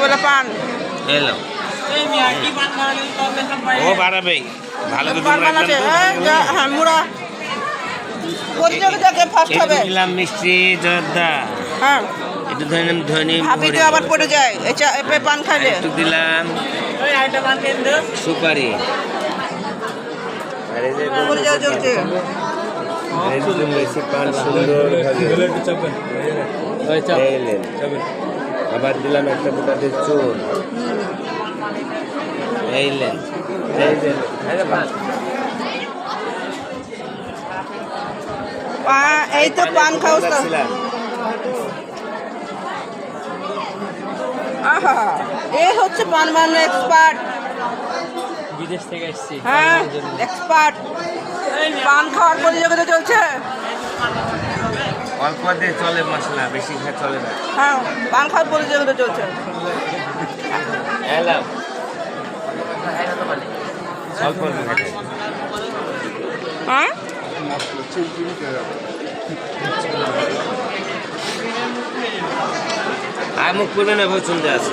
বলে পান। ও ভালো হ্যাঁ হ্যাঁ মুড়া। প্রতিযোগিতাকে ফার্স্ট হবে। একটু মিষ্টি জর্দা। হ্যাঁ। একটু ধরে ধনি হাবিতে আবার পড়ে যায়। এটা এপে পান খাইলে। একটু দিলাম। সুপারি। আর একদম বেশি পান সুন্দর আবার দিলাম একটা বোটাতে চোর এই তো পান খাও তো আহা এ হচ্ছে পান বানানো এক্সপার্ট বিদেশ থেকে এসেছি হ্যাঁ এক্সপার্ট পান খাওয়ার প্রতিযোগিতা চলছে? অল্প দিয়ে চলে মশলা বেশি খা চলে না। হ্যাঁ পান খাওয়ার প্রতিযোগিতা চলছে। অল্প হ্যাঁ? আর মুখ করবে না পছন্দ আছে।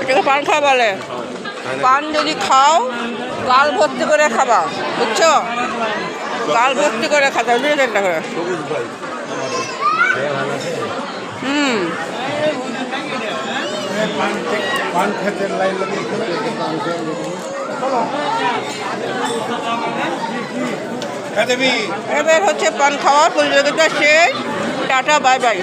এটাকে পান খাওয়া বলে? পান যদি খাও, গাল ভর্তি করে খাবা, বুঝছ? গাল ভর্তি করে খাতে হবে বুঝলে করে হুম। লাইন এবার হচ্ছে পান খাওয়ার প্রতিযোগিতা শেষ। Tata bye bye.